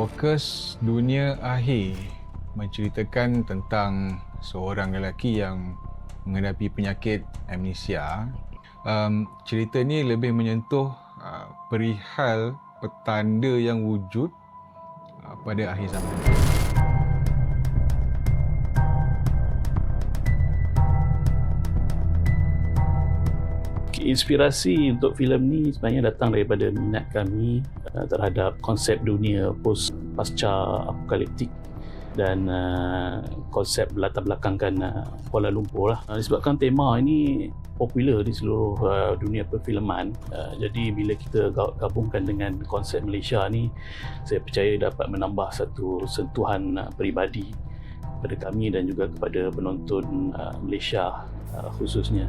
fokus dunia akhir menceritakan tentang seorang lelaki yang menghadapi penyakit amnesia. Um, cerita ni lebih menyentuh uh, perihal petanda yang wujud uh, pada akhir zaman. Inspirasi untuk filem ni sebenarnya datang daripada minat kami uh, terhadap konsep dunia post pasca apokaliptik dan uh, konsep latar belakangkan uh, Kuala Lumpur lah. Uh, disebabkan tema ini popular di seluruh uh, dunia perfilman. Uh, jadi bila kita gabungkan dengan konsep Malaysia ni, saya percaya dapat menambah satu sentuhan uh, peribadi kepada kami dan juga kepada penonton uh, Malaysia uh, khususnya.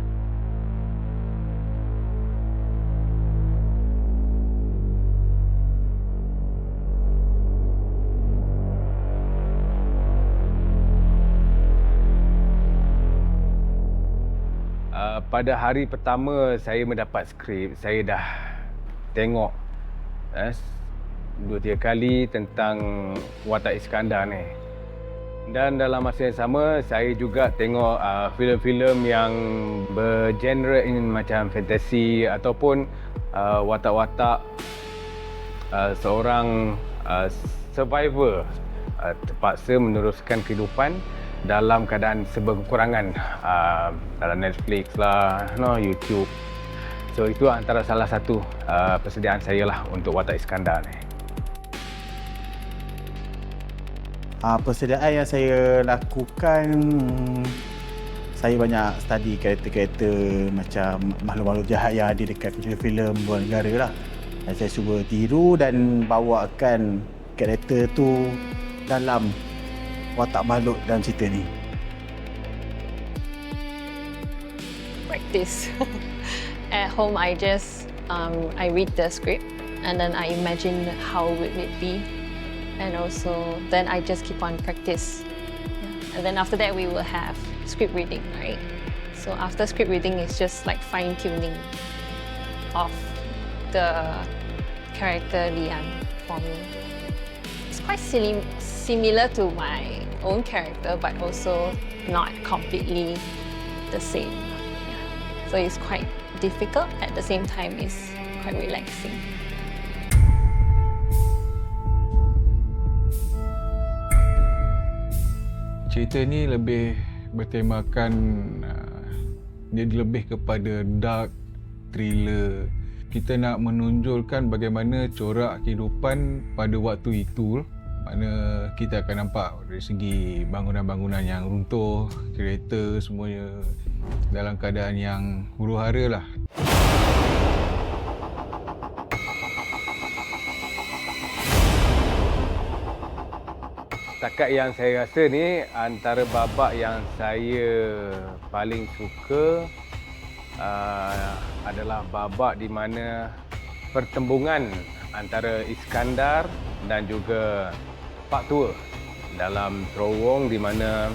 Pada hari pertama saya mendapat skrip, saya dah tengok eh, dua tiga kali tentang Watak Iskandar ni. Dan dalam masa yang sama, saya juga tengok uh, filem-filem yang bergenre in macam fantasi ataupun uh, watak-watak uh, seorang uh, survivor uh, terpaksa meneruskan kehidupan dalam keadaan serba kekurangan uh, dalam Netflix lah, no, YouTube. So itu antara salah satu uh, persediaan saya lah untuk Watak Iskandar ni. Uh, persediaan yang saya lakukan saya banyak study karakter-karakter macam makhluk-makhluk jahat yang ada dekat filem-filem luar negara lah. Dan saya cuba tiru dan bawakan karakter tu dalam watak makhluk dalam cerita ni? Practice. At home, I just um, I read the script and then I imagine how would it be, and also then I just keep on practice. And then after that, we will have script reading, right? So after script reading, it's just like fine tuning of the character Lian for me. It's quite silly, similar to my own character, but also not completely the same. So it's quite difficult. At the same time, it's quite relaxing. Cerita ni lebih bertemakan uh, dia lebih kepada dark thriller. Kita nak menonjolkan bagaimana corak kehidupan pada waktu itu mana kita akan nampak dari segi bangunan-bangunan yang runtuh, kereta semuanya dalam keadaan yang huru hara lah. Setakat yang saya rasa ni antara babak yang saya paling suka uh, adalah babak di mana pertembungan antara Iskandar dan juga Pak Tua dalam terowong di mana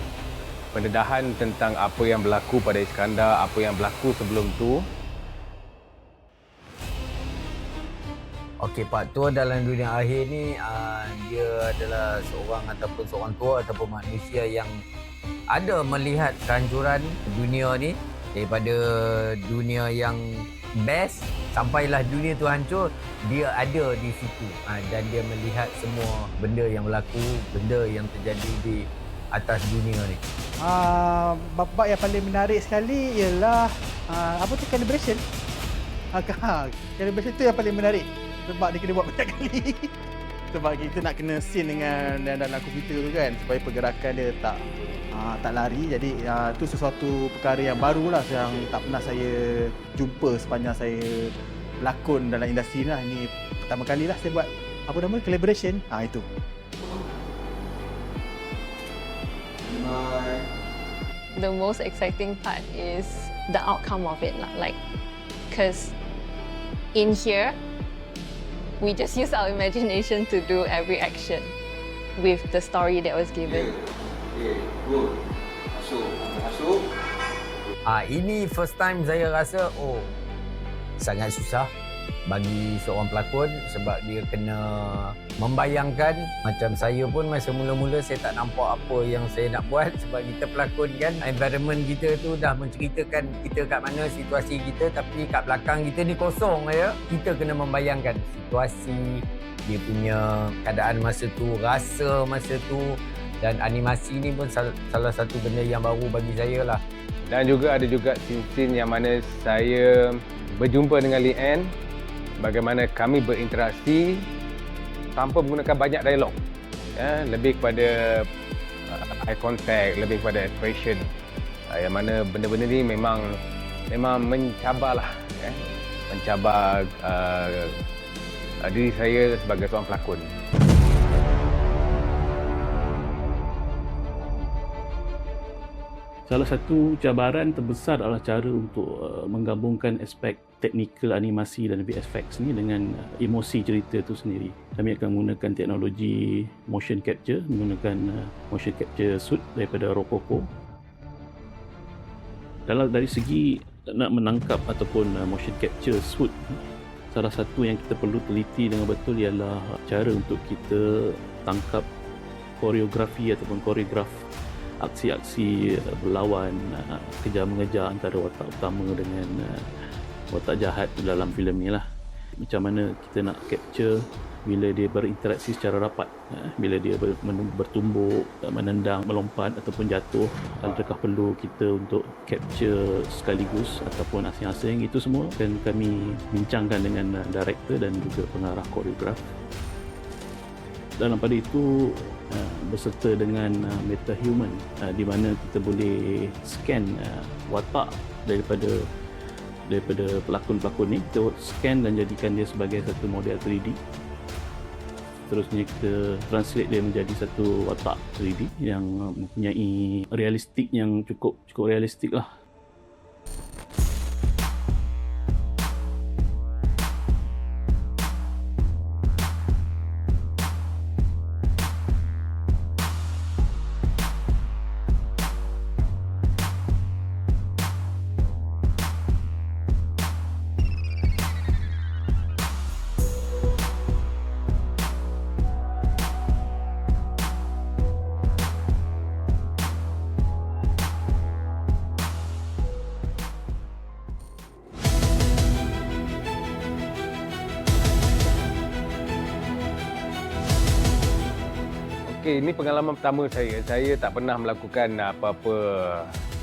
pendedahan tentang apa yang berlaku pada Iskandar, apa yang berlaku sebelum tu. Okey, Pak Tua dalam dunia akhir ni uh, dia adalah seorang ataupun seorang tua ataupun manusia yang ada melihat kehancuran dunia ni daripada dunia yang best sampailah dunia tu hancur dia ada di situ. Ha, dan dia melihat semua benda yang berlaku benda yang terjadi di atas dunia ni. Uh, babak yang paling menarik sekali ialah uh, apa tu calibration? Uh, calibration tu yang paling menarik. Sebab dia kena buat banyak kali sebab kita nak kena scene dengan dalam komputer tu kan supaya pergerakan dia tak uh, tak lari. Jadi uh, tu sesuatu perkara yang baru lah yang tak pernah saya jumpa sepanjang saya berlakon dalam industri ni lah. Ini pertama kali lah saya buat apa nama collaboration. Ah itu. The most exciting part is the outcome of it lah like because in here we just use our imagination to do every action with the story that was given. Okay, good. Masuk, masuk. Ah, ini first time saya rasa oh sangat susah bagi seorang pelakon sebab dia kena membayangkan. Macam saya pun masa mula-mula saya tak nampak apa yang saya nak buat sebab kita pelakon kan. Environment kita tu dah menceritakan kita kat mana situasi kita tapi kat belakang kita ni kosong ya. Kita kena membayangkan situasi dia punya keadaan masa tu rasa masa tu dan animasi ni pun sal- salah satu benda yang baru bagi saya lah. Dan juga ada juga scene-scene yang mana saya berjumpa dengan Lee Ann bagaimana kami berinteraksi tanpa menggunakan banyak dialog. Ya, lebih kepada uh, eye contact, lebih kepada expression. Uh, yang mana benda-benda ni memang memang mencabarlah ya. Mencabar uh, uh, diri saya sebagai seorang pelakon. Salah satu cabaran terbesar adalah cara untuk uh, menggabungkan aspek teknikal animasi dan VFX ni dengan uh, emosi cerita itu sendiri. Kami akan menggunakan teknologi motion capture, menggunakan uh, motion capture suit daripada Rococo. Dalam dari segi nak menangkap ataupun uh, motion capture suit salah satu yang kita perlu teliti dengan betul ialah cara untuk kita tangkap koreografi ataupun koreograf aksi-aksi berlawan uh, kejar mengejar antara watak utama dengan watak jahat dalam filem ni lah. Macam mana kita nak capture bila dia berinteraksi secara rapat. Uh, bila dia bertumbuk menendang melompat ataupun jatuh. Adakah perlu kita untuk capture sekaligus ataupun asing-asing? Itu semua dan kami bincangkan dengan uh, director dan juga pengarah koreograf. Dalam pada itu uh, berserta dengan uh, MetaHuman uh, di mana kita boleh scan watak daripada daripada pelakon-pelakon ni kita scan dan jadikan dia sebagai satu model 3D terusnya kita translate dia menjadi satu watak 3D yang mempunyai realistik yang cukup cukup realistik lah Okey, ini pengalaman pertama saya. Saya tak pernah melakukan apa-apa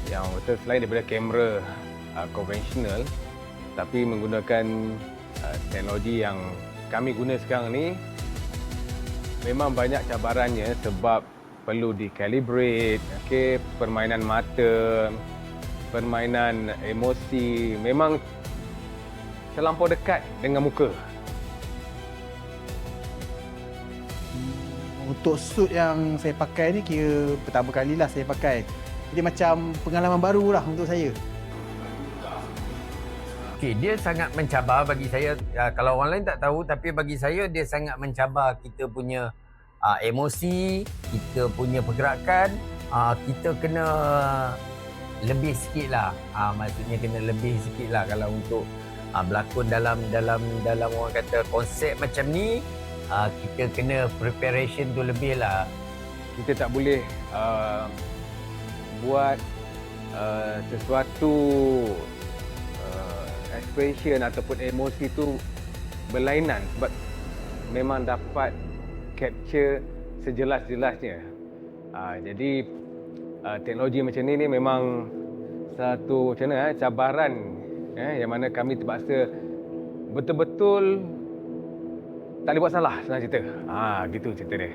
yang selain daripada kamera uh, konvensional tapi menggunakan uh, teknologi yang kami guna sekarang ni memang banyak cabarannya sebab perlu di-calibrate, okey, permainan mata, permainan emosi memang terlampau dekat dengan muka. Untuk suit yang saya pakai ni kira pertama kali lah saya pakai. Jadi macam pengalaman baru lah untuk saya. Okey, dia sangat mencabar bagi saya. Uh, kalau orang lain tak tahu, tapi bagi saya dia sangat mencabar kita punya uh, emosi, kita punya pergerakan. Uh, kita kena lebih sikit lah. Uh, maksudnya kena lebih sikit lah kalau untuk uh, berlakon dalam dalam dalam orang kata konsep macam ni. Uh, kita kena preparation tu lebih lah. kita tak boleh uh, buat uh, sesuatu uh, expression ataupun emosi tu berlainan sebab memang dapat capture sejelas-jelasnya. Uh, jadi uh, teknologi macam ni ni memang satu macam mana eh, cabaran eh, yang mana kami terpaksa betul-betul tak boleh buat salah senang cerita. Ah gitu cerita dia.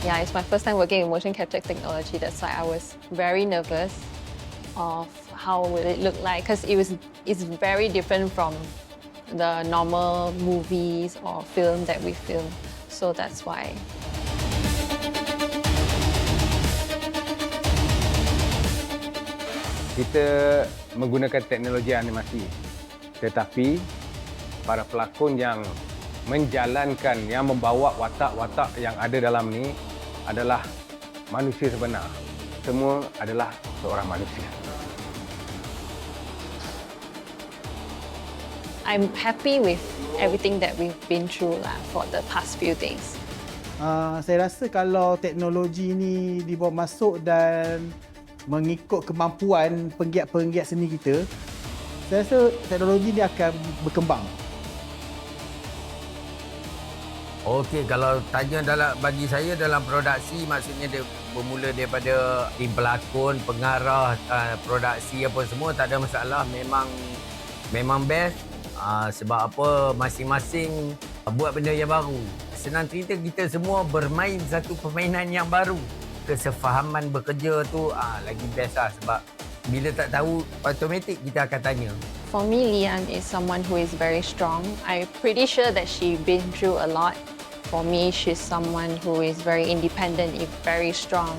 Yeah, it's my first time working in motion capture technology. That's why I was very nervous of how will it look like because it was it's very different from the normal movies or film that we film. So that's why. kita menggunakan teknologi animasi tetapi para pelakon yang menjalankan yang membawa watak-watak yang ada dalam ni adalah manusia sebenar. Semua adalah seorang manusia. I'm happy with everything that we've been through lah for the past few days. Uh, saya rasa kalau teknologi ini dibawa masuk dan mengikut kemampuan penggiat-penggiat seni kita, saya rasa teknologi ni akan berkembang. Okey, kalau tanya dalam bagi saya dalam produksi maksudnya dia bermula daripada tim pelakon, pengarah, uh, produksi apa semua tak ada masalah. Memang memang best uh, sebab apa masing-masing buat benda yang baru. Senang cerita kita semua bermain satu permainan yang baru. Kesefahaman bekerja tu uh, lagi best lah sebab bila tak tahu automatik kita akan tanya. For me, Lian is someone who is very strong. I'm pretty sure that she's been through a lot. For me, she's someone who is very independent, if very strong.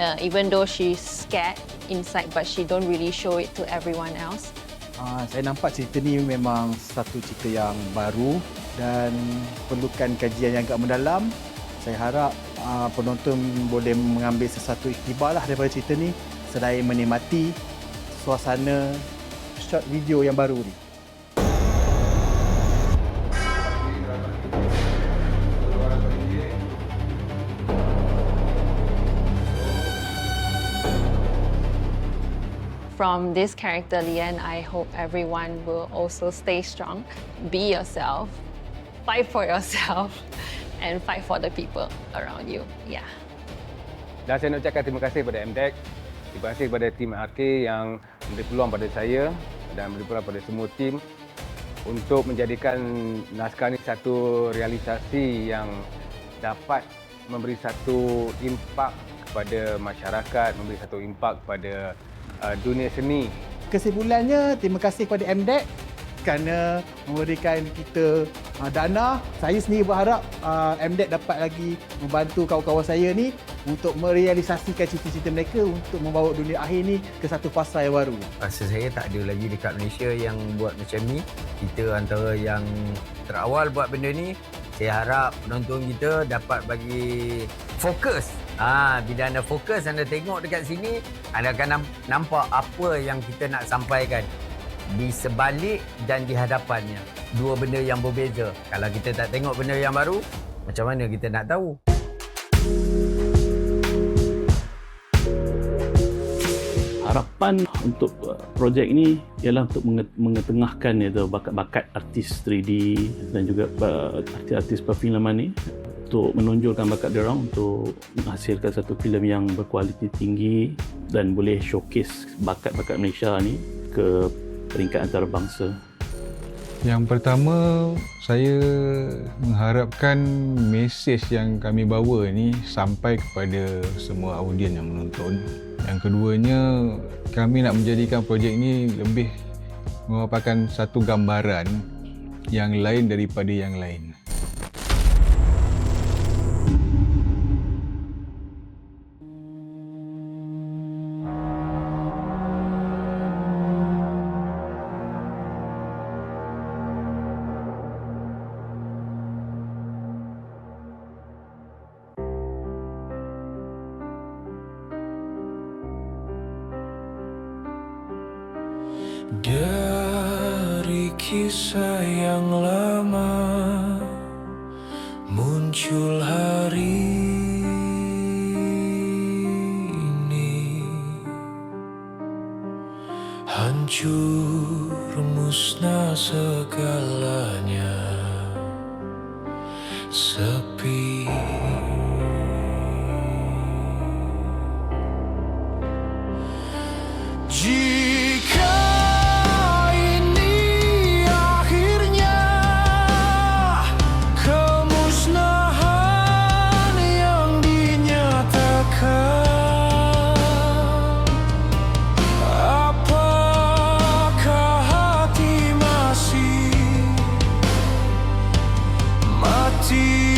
Uh, even though she's scared inside, but she don't really show it to everyone else. Uh, saya nampak cerita ni memang satu cerita yang baru dan perlukan kajian yang agak mendalam. Saya harap uh, penonton boleh mengambil sesuatu iktibar lah daripada cerita ni selain menikmati suasana short video yang baru ni. From this character, Lian, I hope everyone will also stay strong, be yourself, fight for yourself, and fight for the people around you. Yeah. Dan saya nak ucapkan terima kasih kepada MDEC, terima kasih kepada tim RK yang memberi peluang pada saya dan memberi peluang pada semua tim untuk menjadikan naskah ini satu realisasi yang dapat memberi satu impak kepada masyarakat, memberi satu impak kepada uh, dunia seni. Kesimpulannya, terima kasih kepada MDEC kerana memberikan kita uh, dana. Saya sendiri berharap uh, MDEC dapat lagi membantu kawan-kawan saya ni untuk merealisasikan cita-cita mereka untuk membawa dunia akhir ni ke satu fasa yang baru. Rasa saya tak ada lagi dekat Malaysia yang buat macam ni. Kita antara yang terawal buat benda ni. Saya harap penonton kita dapat bagi fokus. Ah, ha, bila anda fokus, anda tengok dekat sini, anda akan nam- nampak apa yang kita nak sampaikan di sebalik dan di hadapannya. Dua benda yang berbeza. Kalau kita tak tengok benda yang baru, macam mana kita nak tahu? harapan untuk uh, projek ini ialah untuk menget- mengetengahkan itu bakat-bakat artis 3D dan juga uh, artis-artis perfilman ini untuk menonjolkan bakat dia orang untuk menghasilkan satu filem yang berkualiti tinggi dan boleh showcase bakat-bakat Malaysia ni ke peringkat antarabangsa. Yang pertama, saya mengharapkan mesej yang kami bawa ni sampai kepada semua audien yang menonton. Yang keduanya, kami nak menjadikan projek ini lebih merupakan satu gambaran yang lain daripada yang lain. Musnah segalanya. Sepi see